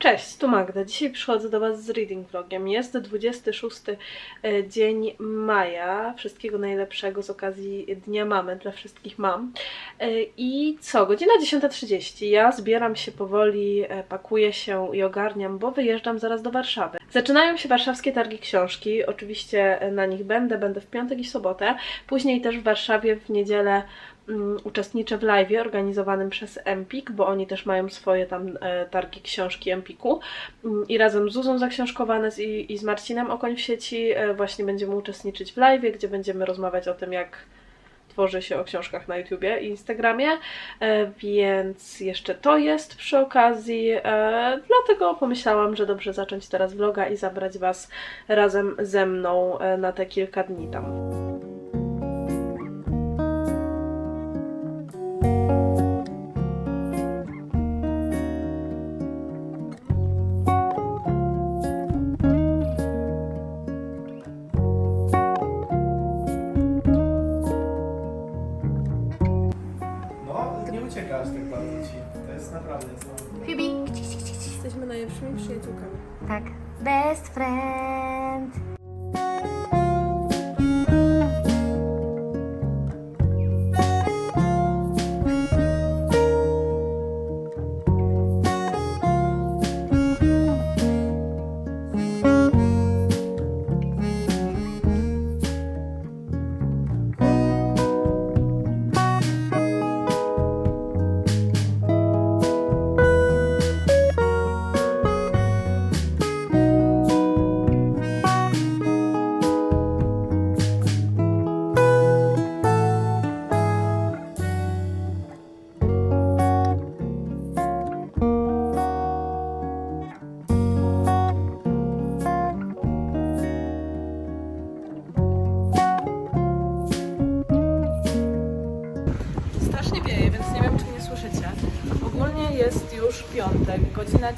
Cześć, tu Magda. Dzisiaj przychodzę do Was z reading vlogiem. Jest 26 e, dzień maja. Wszystkiego najlepszego z okazji Dnia Mamy dla wszystkich mam. E, I co? Godzina 10.30. Ja zbieram się powoli, e, pakuję się i ogarniam, bo wyjeżdżam zaraz do Warszawy. Zaczynają się warszawskie targi książki. Oczywiście na nich będę, będę w piątek i sobotę. Później też w Warszawie w niedzielę uczestniczę w live organizowanym przez Empik, bo oni też mają swoje tam e, targi książki Empiku. Mm, i razem z Zuzą zaksiążkowane z, i, i z Marcinem Okoń w sieci e, właśnie będziemy uczestniczyć w live, gdzie będziemy rozmawiać o tym, jak tworzy się o książkach na YouTubie i Instagramie, e, więc jeszcze to jest przy okazji, dlatego pomyślałam, że dobrze zacząć teraz vloga i zabrać Was razem ze mną na te kilka dni tam.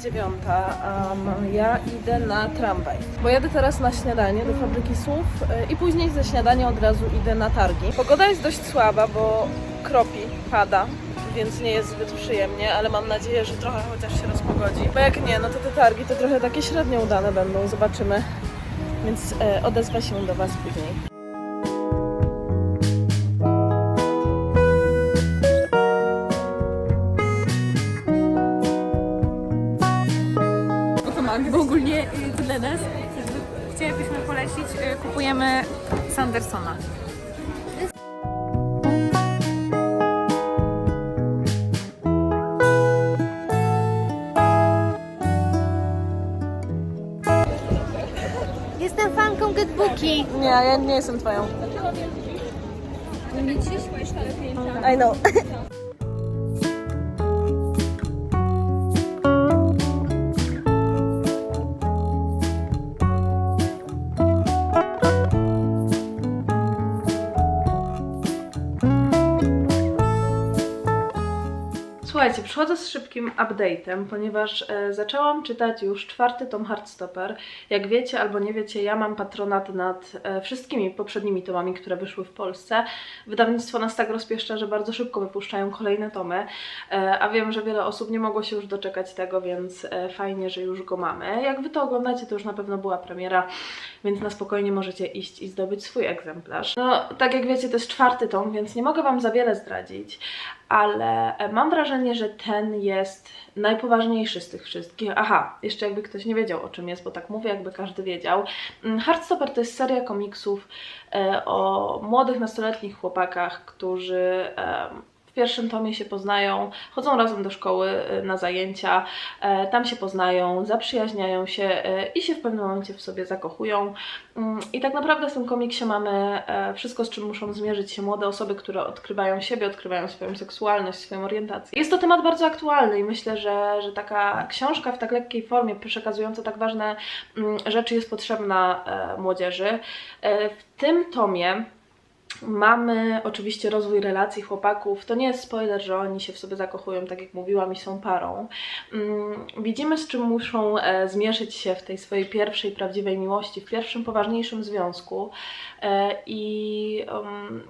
Dziewiąta, ja idę na tramwaj. Bo jadę teraz na śniadanie do fabryki słów y, i później ze śniadania od razu idę na targi. Pogoda jest dość słaba, bo kropi, pada, więc nie jest zbyt przyjemnie, ale mam nadzieję, że trochę chociaż się rozpogodzi. Bo jak nie, no to te targi to trochę takie średnio udane będą, zobaczymy. Więc y, odezwę się do Was później. Sandersona. Jestem fanką Getbooki. Nie, ja nie jestem Twoją. I know. Słuchajcie, przychodzę z szybkim update'em, ponieważ e, zaczęłam czytać już czwarty tom Heartstopper. Jak wiecie albo nie wiecie, ja mam patronat nad e, wszystkimi poprzednimi tomami, które wyszły w Polsce. Wydawnictwo nas tak rozpieszcza, że bardzo szybko wypuszczają kolejne tomy, e, a wiem, że wiele osób nie mogło się już doczekać tego, więc e, fajnie, że już go mamy. Jak wy to oglądacie, to już na pewno była premiera, więc na spokojnie możecie iść i zdobyć swój egzemplarz. No, tak jak wiecie, to jest czwarty tom, więc nie mogę Wam za wiele zdradzić, ale e, mam wrażenie, że ten jest najpoważniejszy z tych wszystkich. Aha, jeszcze jakby ktoś nie wiedział o czym jest, bo tak mówię, jakby każdy wiedział. Mm, Heartstopper to jest seria komiksów e, o młodych nastoletnich chłopakach, którzy w pierwszym tomie się poznają, chodzą razem do szkoły e, na zajęcia, e, tam się poznają, zaprzyjaźniają się e, i się w pewnym momencie w sobie zakochują. Mm, I tak naprawdę w tym komiksie mamy wszystko, z czym muszą zmierzyć się młode osoby, które odkrywają siebie, odkrywają swoją seksualność, swoją orientację. Jest to temat bardzo aktualny i myślę, że, że taka książka w tak lekkiej formie, przekazująca tak ważne mm, rzeczy jest potrzebna młodzieży. W tym tomie Mamy oczywiście rozwój relacji chłopaków. To nie jest spoiler, że oni się w sobie zakochują, tak jak mówiłam, i są parą. Mm, Widzimy, z czym muszą e, zmierzyć się w tej swojej pierwszej prawdziwej miłości, w pierwszym poważniejszym związku. E, I um,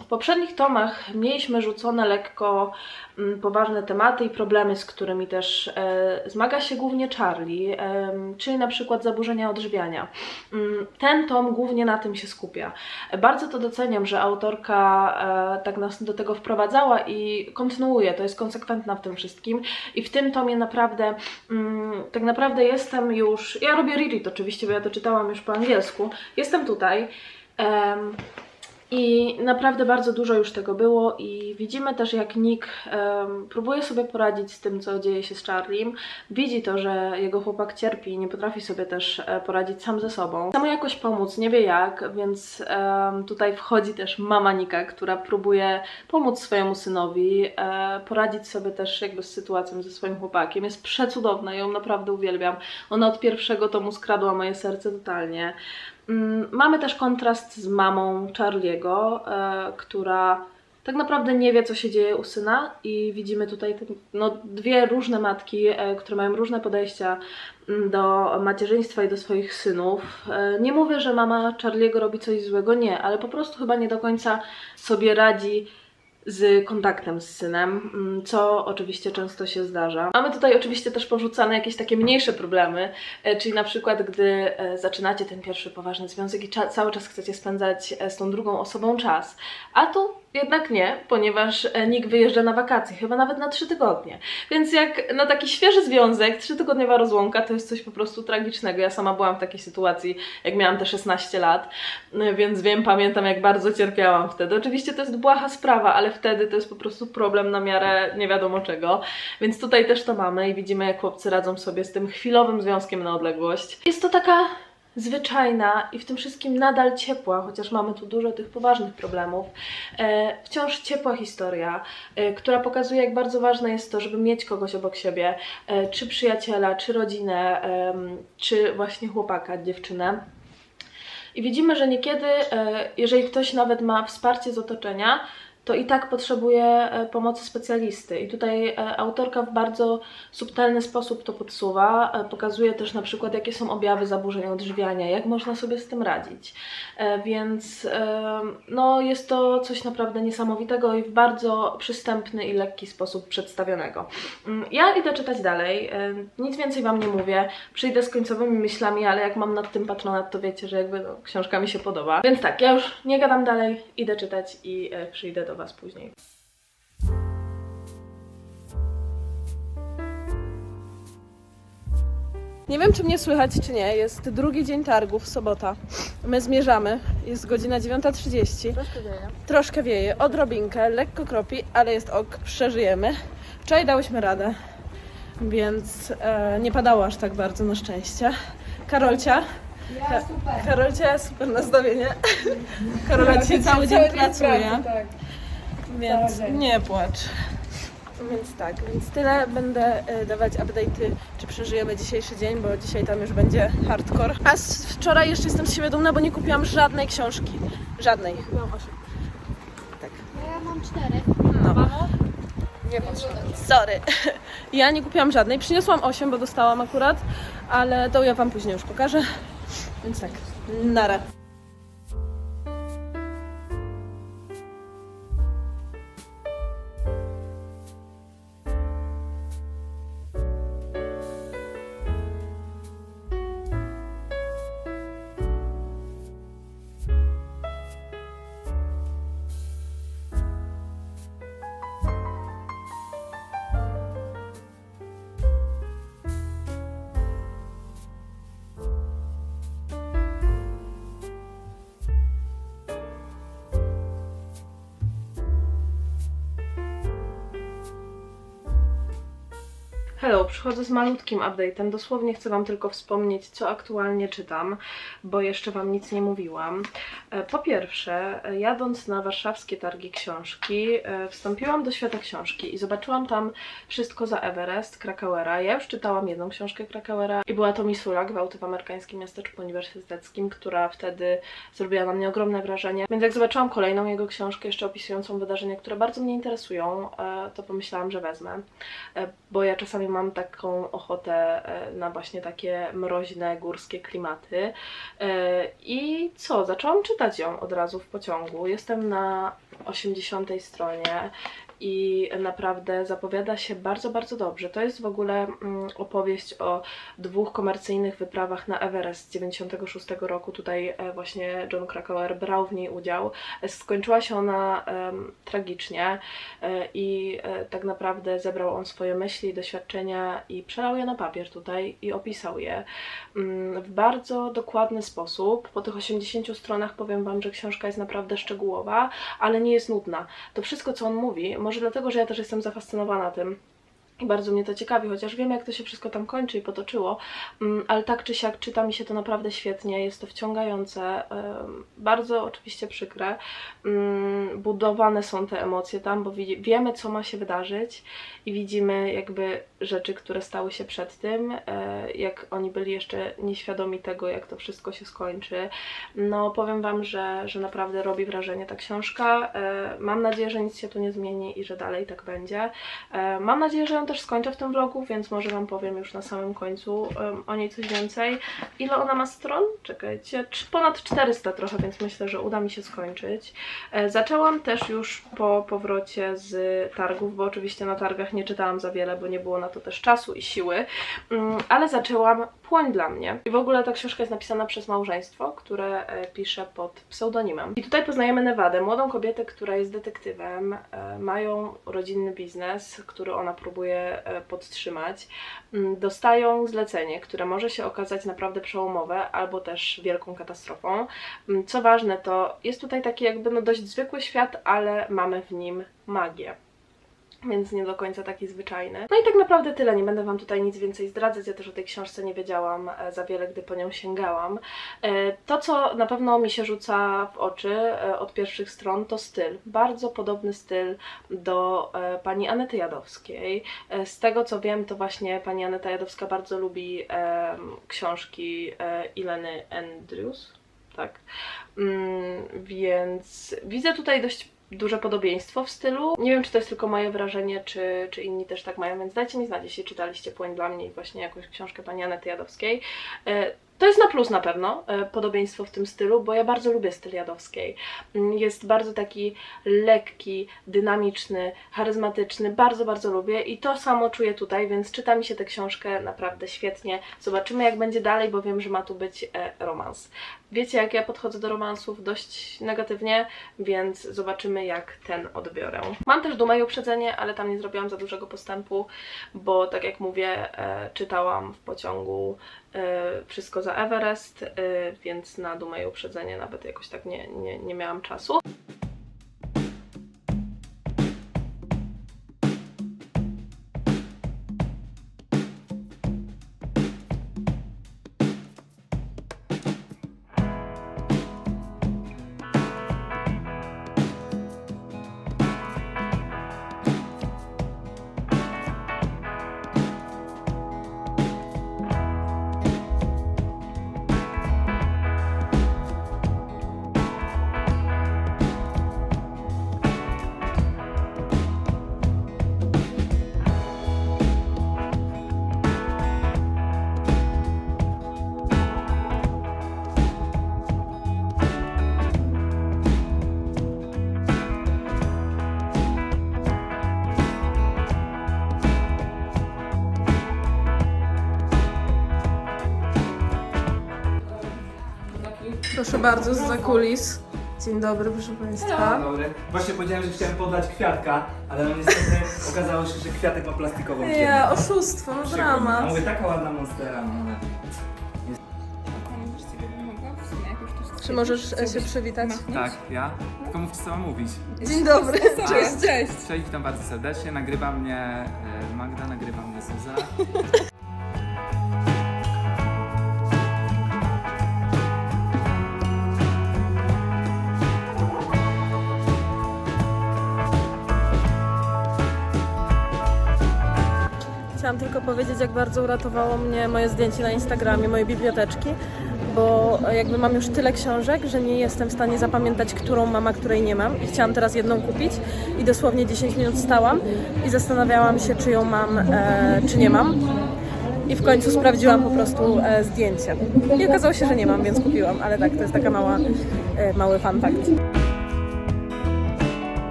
w poprzednich tomach mieliśmy rzucone lekko mm, poważne tematy i problemy, z którymi też e, zmaga się głównie Charlie, czyli na przykład zaburzenia odżywiania. Mm, Ten tom głównie na tym się skupia. Bardzo to doceniam, że autorka e, tak nas do tego wprowadzała i kontynuuje, to jest konsekwentna w tym wszystkim. I w tym tomie naprawdę, mm, tak naprawdę jestem już, ja robię reread oczywiście, bo ja to czytałam już po angielsku, jestem tutaj. I naprawdę bardzo dużo już tego było i widzimy też jak Nick em, próbuje sobie poradzić z tym, co dzieje się z Charliem. Widzi to, że jego chłopak cierpi i nie potrafi sobie też e, poradzić sam ze sobą. Chce mu jakoś pomóc, nie wie jak, więc em, tutaj wchodzi też mama Nika, która próbuje pomóc swojemu synowi, e, poradzić sobie też jakby z sytuacją ze swoim chłopakiem. Jest przecudowna, ją naprawdę uwielbiam. Ona od pierwszego tomu skradła moje serce totalnie. Mm, Mamy też kontrast z mamą Charliego, e, która tak naprawdę nie wie, co się dzieje u syna, i widzimy tutaj no, dwie różne matki, e, które mają różne podejścia mm, do macierzyństwa i do swoich synów. E, nie mówię, że mama Charliego robi coś złego, nie, ale po prostu chyba nie do końca sobie radzi z kontaktem z synem, mm, co oczywiście często się zdarza. Mamy tutaj oczywiście też porzucane jakieś takie mniejsze problemy, e, czyli na przykład gdy e, zaczynacie ten pierwszy poważny związek i cały czas chcecie spędzać e, z tą drugą osobą czas, a tu jednak nie, ponieważ Nick wyjeżdża na wakacje, chyba nawet na trzy tygodnie. Więc jak na taki świeży związek, trzytygodniowa rozłąka, to jest coś po prostu tragicznego. Ja sama byłam w takiej sytuacji, jak miałam te 16 lat, e, więc wiem, pamiętam jak bardzo cierpiałam wtedy. Oczywiście to jest błaha sprawa, ale wtedy to jest po prostu problem na miarę nie wiadomo czego. Więc tutaj też to mamy i widzimy, jak chłopcy radzą sobie z tym chwilowym związkiem na odległość. Jest to taka zwyczajna i w tym wszystkim nadal ciepła, chociaż mamy tu dużo tych poważnych problemów, e, wciąż ciepła historia, e, która pokazuje, jak bardzo ważne jest to, żeby mieć kogoś obok siebie, e, czy przyjaciela, czy rodzinę, em, czy właśnie chłopaka, dziewczynę. I widzimy, że niekiedy, e, jeżeli ktoś nawet ma wsparcie z otoczenia, to i tak potrzebuje pomocy specjalisty. I tutaj e, autorka w bardzo subtelny sposób to podsuwa. E, Pokazuje też na przykład, jakie są objawy zaburzeń odżywiania, jak można sobie z tym radzić. E, Więc no, jest to coś naprawdę niesamowitego i w bardzo przystępny i lekki sposób przedstawionego. Mm, Ja idę czytać dalej. Nic więcej Wam nie mówię. Przyjdę z końcowymi myślami, ale jak mam nad tym patronat, to wiecie, że jakby no, książka mi się podoba. Więc tak, ja już nie gadam dalej, idę czytać i przyjdę do Was później. Nie wiem, czy mnie słychać, czy nie. Jest drugi dzień targów, sobota. My zmierzamy. Jest godzina 9.30. Troszkę wieje. Troszkę wieje, odrobinkę, lekko kropi, ale jest ok, przeżyjemy. Wczoraj dałyśmy radę, więc e, nie padało aż tak bardzo na szczęście. Karolcia. Ja, super. Karolcia, super nastawienie. Karola dzisiaj cały dzień pracuje, więc nie płacz. Więc tak, więc tyle. Będę e, dawać update'y, czy przeżyjemy dzisiejszy dzień, bo dzisiaj tam już będzie hardcore. A z wczoraj jeszcze jestem z siebie dumna, bo nie kupiłam żadnej książki. Żadnej. Tak. Ja mam cztery. No. Nie Sorry. Ja nie kupiłam żadnej. Przyniosłam 8, bo dostałam akurat, ale to ja Wam później już pokażę. Więc tak, nara. Przychodzę z malutkim update'em. Dosłownie chcę Wam tylko wspomnieć, co aktualnie czytam, bo jeszcze Wam nic nie mówiłam. E, Po pierwsze, e, jadąc na warszawskie targi książki, e, wstąpiłam do świata książki i zobaczyłam tam wszystko za Everest Krakauera. Ja już czytałam jedną książkę Krakauera i była to Missoula, Gwałty w amerykańskim miasteczku uniwersyteckim, która wtedy zrobiła na mnie ogromne wrażenie. Więc jak zobaczyłam kolejną jego książkę, jeszcze opisującą wydarzenia, które bardzo mnie interesują, to pomyślałam, że wezmę. Bo ja czasami mam taką ochotę e, na właśnie takie mroźne, górskie klimaty. E, I co? Zaczęłam czytać ją od razu w pociągu. Jestem na 80 stronie i naprawdę zapowiada się bardzo, bardzo dobrze. To jest w ogóle mm, opowieść o dwóch komercyjnych wyprawach na Everest z 96 roku. Tutaj e, właśnie John Krakauer brał w niej udział. E, Skończyła się ona em, tragicznie e, i tak naprawdę zebrał on swoje myśli, doświadczenia i przelał je na papier tutaj i opisał je mm, w bardzo dokładny sposób. Po tych 80 stronach powiem Wam, że książka jest naprawdę szczegółowa, ale nie jest nudna. To wszystko, co on mówi, może dlatego, że ja też jestem zafascynowana tym, i bardzo mnie to ciekawi, chociaż wiem, jak to się wszystko tam kończy i potoczyło, Mm, ale tak czy siak czyta mi się to naprawdę świetnie, jest to wciągające, bardzo oczywiście przykre. Mm, Budowane są te emocje tam, bo wiemy, co ma się wydarzyć i widzimy jakby rzeczy, które stały się przed tym, e, jak oni byli jeszcze nieświadomi tego, jak to wszystko się skończy. No, powiem Wam, że, że naprawdę robi wrażenie ta książka. E, Mam nadzieję, że nic się tu nie zmieni i że dalej tak będzie. E, Mam nadzieję, że też skończę w tym vlogu, więc może Wam powiem już na samym końcu em, o niej coś więcej. Ile ona ma stron? Czekajcie, Cz- ponad 400 trochę, więc myślę, że uda mi się skończyć. E, Zaczęłam też już po powrocie z targów, bo oczywiście na targach nie czytałam za wiele, bo nie było na to też czasu i siły, Mm, ale zaczęłam Płoń dla mnie. I w ogóle ta książka jest napisana przez małżeństwo, które e, pisze pod pseudonimem. I tutaj poznajemy Nevadę, młodą kobietę, która jest detektywem, e, mają rodzinny biznes, który ona próbuje e, podtrzymać. Mm, Dostają zlecenie, które może się okazać naprawdę przełomowe, albo też wielką katastrofą. Mm, Co ważne, to jest tutaj taki jakby no dość zwykły świat, ale mamy w nim magię. Więc nie do końca taki zwyczajny. No i tak naprawdę tyle. Nie będę Wam tutaj nic więcej zdradzać. Ja też o tej książce nie wiedziałam e, za wiele, gdy po nią sięgałam. E, To, co na pewno mi się rzuca w oczy e, od pierwszych stron, to styl. Bardzo podobny styl do pani Anety Jadowskiej. Z tego co wiem, to właśnie pani Aneta Jadowska bardzo lubi książki Ileny Andrews. Tak. Mm, więc widzę tutaj dość duże podobieństwo w stylu. Nie wiem, czy to jest tylko moje wrażenie, czy, czy inni też tak mają, więc dajcie mi znać, jeśli czytaliście Płoń dla mnie i właśnie jakąś książkę pani Anety Jadowskiej. To jest na plus na pewno, e, podobieństwo w tym stylu, bo ja bardzo lubię styl Jadowskiej. Mm, Jest bardzo taki lekki, dynamiczny, charyzmatyczny, bardzo, bardzo lubię i to samo czuję tutaj, więc czyta mi się tę książkę naprawdę świetnie. Zobaczymy jak będzie dalej, bo wiem, że ma tu być e, romans. Wiecie, jak ja podchodzę do romansów dość negatywnie, więc zobaczymy, jak ten odbiorę. Mam też dumę i uprzedzenie, ale tam nie zrobiłam za dużego postępu, bo tak jak mówię, e, czytałam w pociągu wszystko za Everest, e, więc na dumę i uprzedzenie nawet jakoś tak nie, nie, nie miałam czasu. Proszę bardzo, z zakulis. Dzień dobry, proszę Państwa. Dobry. Właśnie powiedziałem, że chciałem podać kwiatka, ale no niestety okazało się, że kwiatek ma plastikową Nie, ziemię. oszustwo, no A dramat. mówię, taka ładna monstera, no ale... Czy możesz e, się przywitać? Tak, ja? Tylko mówcie co mam mówić. Dzień dobry. Cześć, cześć. Cześć, witam bardzo serdecznie. Nagrywa mnie e, Magda, nagrywa mnie Zuza. Chciałam tylko powiedzieć, jak bardzo uratowało mnie moje zdjęcie na Instagramie, moje biblioteczki, bo jakby mam już tyle książek, że nie jestem w stanie zapamiętać, którą mam, a której nie mam. I chciałam teraz jedną kupić i dosłownie 10 minut stałam i zastanawiałam się, czy ją mam, e, czy nie mam. I w końcu sprawdziłam po prostu e, zdjęcie. I okazało się, że nie mam, więc kupiłam, ale tak, to jest taka mała, e, mały fun fact.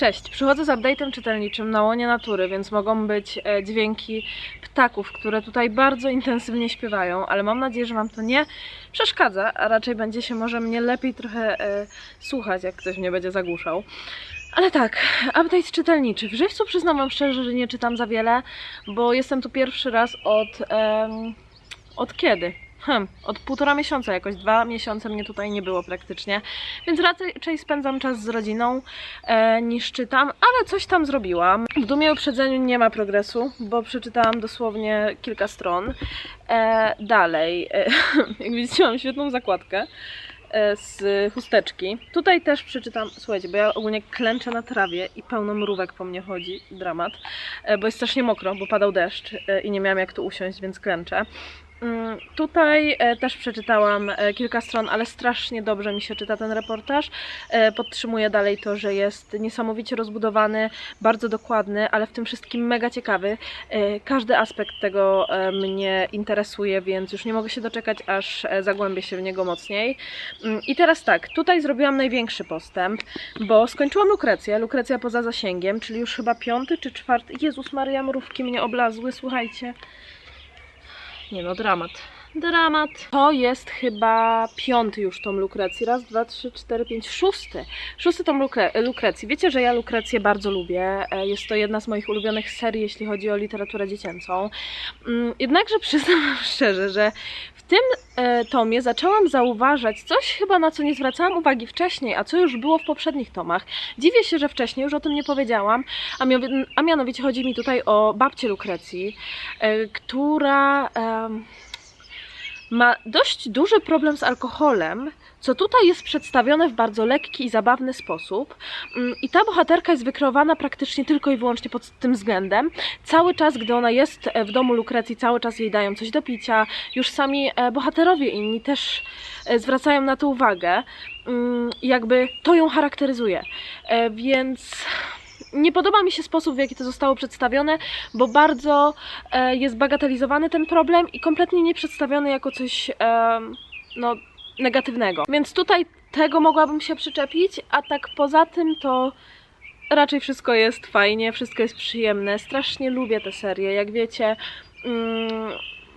Cześć, przychodzę z update'em czytelniczym na łonie natury, więc mogą być e, dźwięki ptaków, które tutaj bardzo intensywnie śpiewają, ale mam nadzieję, że Wam to nie przeszkadza, a raczej będzie się może mnie lepiej trochę e, słuchać, jak ktoś mnie będzie zagłuszał. Ale tak, update czytelniczy. W żywcu przyznam Wam szczerze, że nie czytam za wiele, bo jestem tu pierwszy raz od... em, od kiedy? Hmm, od półtora miesiąca jakoś, dwa miesiące mnie tutaj nie było praktycznie, więc raczej spędzam czas z rodziną e, niż czytam, ale coś tam zrobiłam. W Dumie i Uprzedzeniu nie ma progresu, bo przeczytałam dosłownie kilka stron. E, dalej, e, jak widzicie mam świetną zakładkę e, z chusteczki. Tutaj też przeczytam, słuchajcie, bo ja ogólnie klęczę na trawie i pełno mrówek po mnie chodzi, dramat, e, bo jest strasznie mokro, bo padał deszcz e, i nie miałam jak tu usiąść, więc klęczę. Mm, Tutaj e, też przeczytałam e, kilka stron, ale strasznie dobrze mi się czyta ten reportaż. E, Podtrzymuję dalej to, że jest niesamowicie rozbudowany, bardzo dokładny, ale w tym wszystkim mega ciekawy. Każdy aspekt tego mnie interesuje, więc już nie mogę się doczekać, aż zagłębię się w niego mocniej. Mm, I teraz tak, tutaj zrobiłam największy postęp, bo skończyłam Lukrecję, Lukrecja poza zasięgiem, czyli już chyba piąty czy czwarty. Jezus Maria, mrówki mnie oblazły, słuchajcie. Nie no, dramat. Dramat. To jest chyba piąty już tom Lukrecji. Raz, dwa, trzy, cztery, pięć, szósty. Szósty tom Lukre Lukrecji. Wiecie, że ja Lukrecję bardzo lubię. E, Jest to jedna z moich ulubionych serii, jeśli chodzi o literaturę dziecięcą. Mm, Jednakże przyznam szczerze, że tym e, tomie zaczęłam zauważać coś chyba na co nie zwracałam uwagi wcześniej, a co już było w poprzednich tomach. Dziwię się, że wcześniej już o tym nie powiedziałam, a, a mianowicie chodzi mi tutaj o babcię Lukrecji, e, która em, ma dość duży problem z alkoholem, co tutaj jest przedstawione w bardzo lekki i zabawny sposób. Mm, I ta bohaterka jest wykreowana praktycznie tylko i wyłącznie pod tym względem. Cały czas, gdy ona jest e, w domu Lukrecji, cały czas jej dają coś do picia. Już sami e, bohaterowie inni też e, zwracają na to uwagę. Mm, Jakby to ją charakteryzuje. Więc nie podoba mi się sposób, w jaki to zostało przedstawione, bo bardzo e, jest bagatelizowany ten problem i kompletnie nie przedstawiony jako coś em, no, negatywnego. Więc tutaj tego mogłabym się przyczepić, a tak poza tym to raczej wszystko jest fajnie, wszystko jest przyjemne. Strasznie lubię tę serię, jak wiecie. Mm,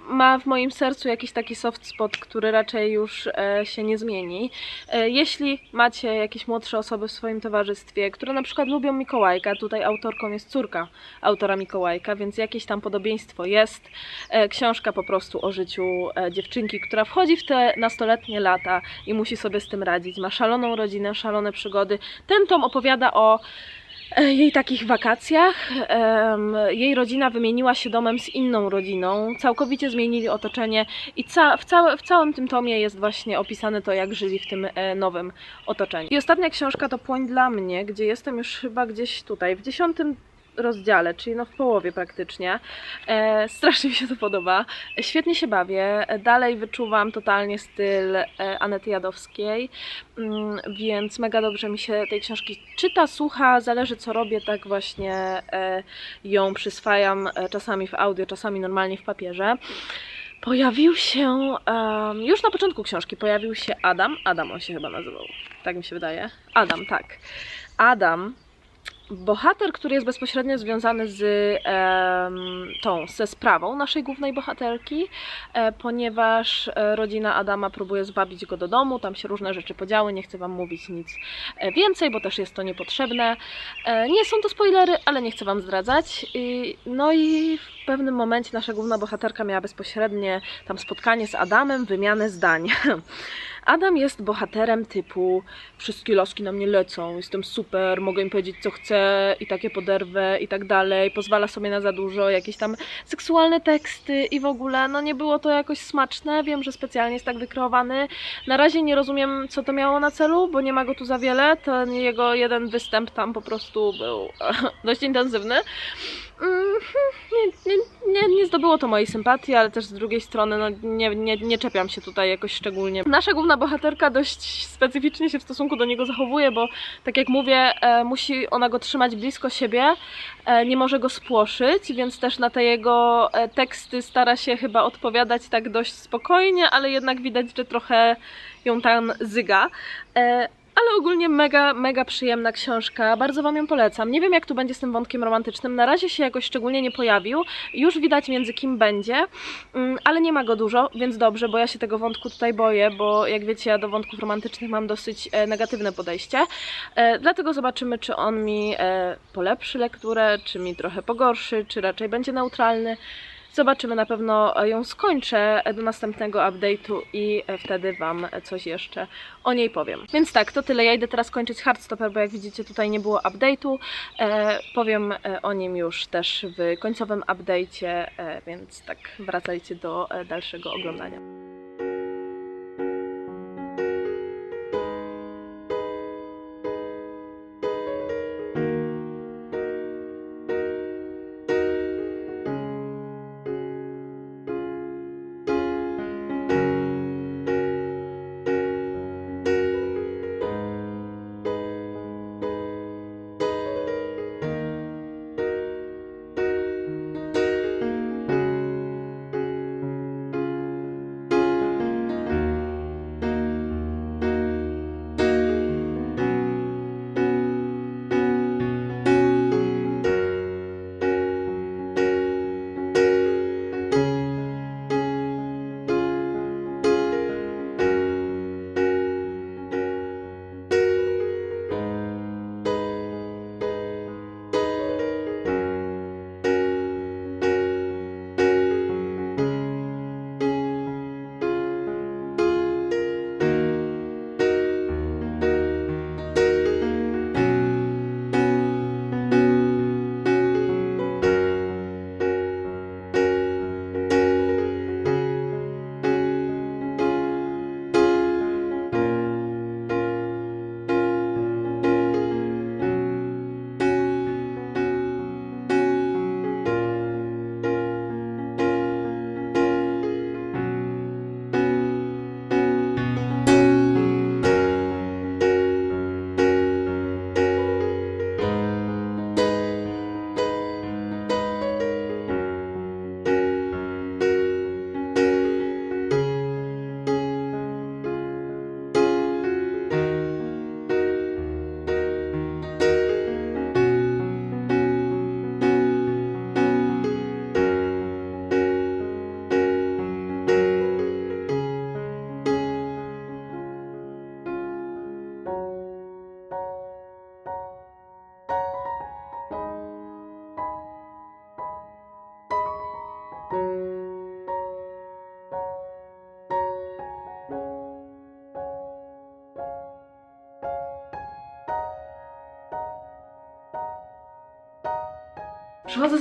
ma w moim sercu jakiś taki soft spot, który raczej już e, się nie zmieni. E, jeśli macie jakieś młodsze osoby w swoim towarzystwie, które na przykład lubią Mikołajka, tutaj autorką jest córka autora Mikołajka, więc jakieś tam podobieństwo jest. E, książka po prostu o życiu e, dziewczynki, która wchodzi w te nastoletnie lata i musi sobie z tym radzić. Ma szaloną rodzinę, szalone przygody. Ten tom opowiada o jej takich wakacjach. Jej rodzina wymieniła się domem z inną rodziną, całkowicie zmienili otoczenie i ca w, w całym tym tomie jest właśnie opisane to, jak żyli w tym e, nowym otoczeniu. I ostatnia książka to Płoń dla mnie, gdzie jestem już chyba gdzieś tutaj, w dziesiątym rozdziale, czyli no w połowie praktycznie. E, strasznie mi się to podoba. Świetnie się bawię. Dalej wyczuwam totalnie styl e, Anety Jadowskiej, mm, więc mega dobrze mi się tej książki czyta, słucha, zależy co robię, tak właśnie e, ją przyswajam e, czasami w audio, czasami normalnie w papierze. pojawił się, em, już na początku książki pojawił się Adam, Adam on się chyba nazywał, tak mi się wydaje, Adam, tak. Adam, bohater, który jest bezpośrednio związany z em, tą, ze sprawą naszej głównej bohaterki, e, ponieważ e, rodzina Adama próbuje zwabić go do domu, tam się różne rzeczy podziały, nie chcę Wam mówić nic e, więcej, bo też jest to niepotrzebne. E, Nie są to spoilery, ale nie chcę Wam zdradzać. I- No i w pewnym momencie nasza główna bohaterka miała bezpośrednie tam spotkanie z Adamem, wymianę zdań. Adam jest bohaterem typu wszystkie laski na mnie lecą, jestem super, mogę im powiedzieć co chcę i takie poderwę i tak dalej, pozwala sobie na za dużo, jakieś tam seksualne teksty i w ogóle, no nie było to jakoś smaczne, wiem, że specjalnie jest tak wykreowany. Na razie nie rozumiem co to miało na celu, bo nie ma go tu za wiele, ten jego jeden występ tam po prostu był dość intensywny. Nie, nie, nie, nie zdobyło to mojej sympatii, ale też z drugiej strony no, nie, nie, nie czepiam się tutaj jakoś szczególnie. Nasza główna bohaterka dość specyficznie się w stosunku do niego zachowuje, bo tak jak mówię, e, musi ona go trzymać blisko siebie, e, nie może go spłoszyć, więc też na te jego e, teksty stara się chyba odpowiadać tak dość spokojnie, ale jednak widać, że trochę ją tam zyga. E, ale ogólnie mega, mega przyjemna książka. Bardzo Wam ją polecam. Nie wiem, jak tu będzie z tym wątkiem romantycznym. Na razie się jakoś szczególnie nie pojawił. Już widać między kim będzie, mm, ale nie ma go dużo, więc dobrze, bo ja się tego wątku tutaj boję, bo jak wiecie, ja do wątków romantycznych mam dosyć e, negatywne podejście. E, dlatego zobaczymy, czy on mi e, polepszy lekturę, czy mi trochę pogorszy, czy raczej będzie neutralny. Zobaczymy, na pewno ją skończę do następnego update'u i wtedy Wam coś jeszcze o niej powiem. Więc tak, to tyle. Ja idę teraz kończyć Hardstopper, bo jak widzicie tutaj nie było update'u. E, powiem e, o nim już też w końcowym update'cie, e, więc tak wracajcie do e, dalszego oglądania.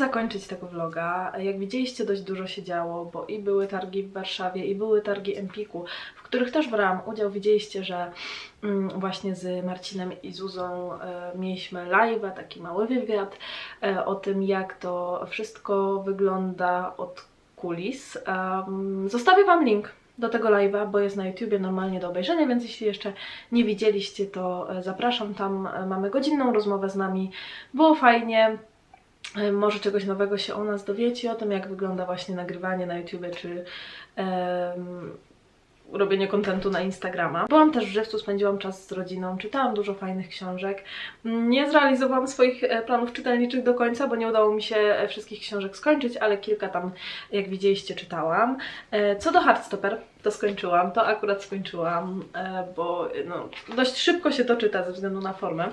Zakończyć tego vloga. Jak widzieliście, dość dużo się działo, bo i były targi w Warszawie, i były targi Empiku, w których też brałam udział. Widzieliście, że mm, właśnie z Marcinem i Zuzą e, mieliśmy live'a, taki mały wywiad e, o tym, jak to wszystko wygląda od kulis. Em, zostawię Wam link do tego live'a, bo jest na YouTubie normalnie do obejrzenia, więc jeśli jeszcze nie widzieliście, to e, zapraszam tam. Mamy godzinną rozmowę z nami. Było fajnie. E, może czegoś nowego się o nas dowiecie, o tym jak wygląda właśnie nagrywanie na YouTubie, czy em, robienie kontentu na Instagrama. Byłam też w Żywcu, spędziłam czas z rodziną, czytałam dużo fajnych książek. Nie zrealizowałam swoich e, planów czytelniczych do końca, bo nie udało mi się e, wszystkich książek skończyć, ale kilka tam, jak widzieliście, czytałam. Co do Hardstopper, to skończyłam, to akurat skończyłam, bo no, dość szybko się to czyta ze względu na formę.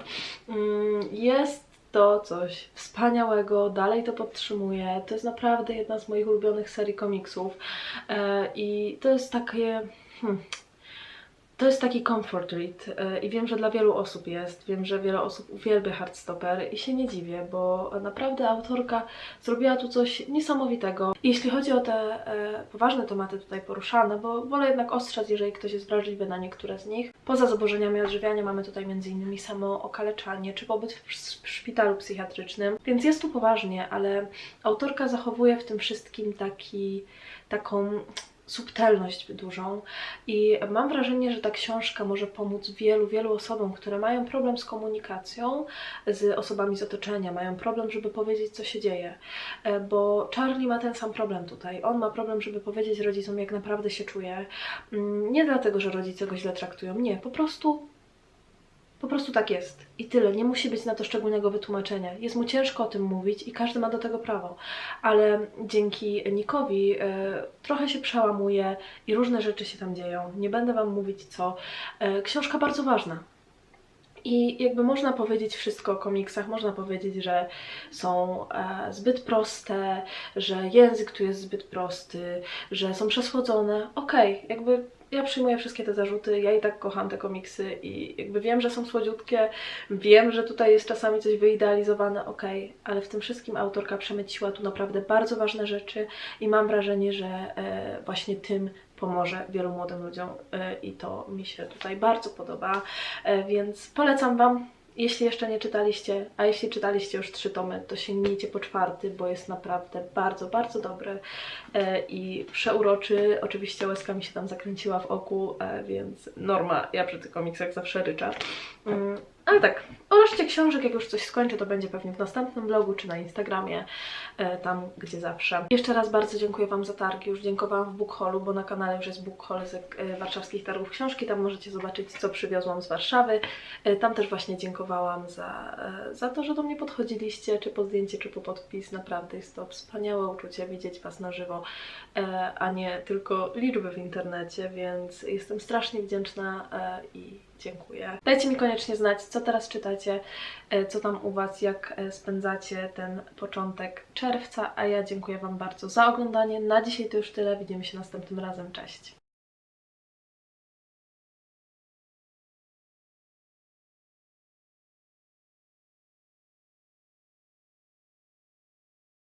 Mm, Jest to coś wspaniałego, dalej to podtrzymuję. To jest naprawdę jedna z moich ulubionych serii komiksów e, i to jest takie. Hmm, to jest taki comfort read e, i wiem, że dla wielu osób jest. Wiem, że wiele osób uwielbia Hardstopper i się nie dziwię, bo naprawdę autorka zrobiła tu coś niesamowitego. Jeśli chodzi o te e, poważne tematy tutaj poruszane, bo wolę jednak ostrzec, jeżeli ktoś jest wrażliwy na niektóre z nich. Poza zaburzeniami odżywiania mamy tutaj m.in. samo okaleczanie czy pobyt w, w szpitalu psychiatrycznym, więc jest tu poważnie, ale autorka zachowuje w tym wszystkim taki, taką subtelność dużą i mam wrażenie, że ta książka może pomóc wielu, wielu osobom, które mają problem z komunikacją z osobami z otoczenia, mają problem, żeby powiedzieć, co się dzieje. E, Bo Charlie ma ten sam problem tutaj. On ma problem, żeby powiedzieć rodzicom, jak naprawdę się czuje. Mm, Nie dlatego, że rodzice go źle traktują. Nie, po prostu. Po prostu tak jest. I tyle. Nie musi być na to szczególnego wytłumaczenia. Jest mu ciężko o tym mówić i każdy ma do tego prawo. Ale dzięki Nikowi e, trochę się przełamuje i różne rzeczy się tam dzieją. Nie będę Wam mówić co. E, książka bardzo ważna. I jakby można powiedzieć wszystko o komiksach, można powiedzieć, że są e, zbyt proste, że język tu jest zbyt prosty, że są przesłodzone. Okej, jakby ja przyjmuję wszystkie te zarzuty, ja i tak kocham te komiksy i jakby wiem, że są słodziutkie, wiem, że tutaj jest czasami coś wyidealizowane, okej, ale w tym wszystkim autorka przemyciła tu naprawdę bardzo ważne rzeczy i mam wrażenie, że e, właśnie tym pomoże wielu młodym ludziom e, i to mi się tutaj bardzo podoba, E, więc polecam Wam. Jeśli jeszcze nie czytaliście, a jeśli czytaliście już trzy tomy, to sięgnijcie po czwarty, bo jest naprawdę bardzo, bardzo dobry e, i przeuroczy. Oczywiście łezka mi się tam zakręciła w oku, e, więc norma, ja przy tych komiksach zawsze ryczę. Ale tak, o reszcie książek, jak już coś skończę, to będzie pewnie w następnym vlogu czy na Instagramie, e, tam gdzie zawsze. Jeszcze raz bardzo dziękuję Wam za targi. Już dziękowałam w Bookhallu, bo na kanale już jest Bookhall z e, warszawskich targów książki. Tam możecie zobaczyć, co przywiozłam z Warszawy. E, Tam też właśnie dziękowałam za, za to, że do mnie podchodziliście, czy po zdjęcie, czy po podpis. Naprawdę jest to wspaniałe uczucie widzieć Was na żywo, a nie tylko liczby w internecie, więc jestem strasznie wdzięczna i dziękuję. Dajcie mi koniecznie znać, co teraz czytacie, e, co tam u Was, jak e, spędzacie ten początek czerwca, a ja dziękuję Wam bardzo za oglądanie. Na dzisiaj to już tyle. Widzimy się następnym razem. Cześć!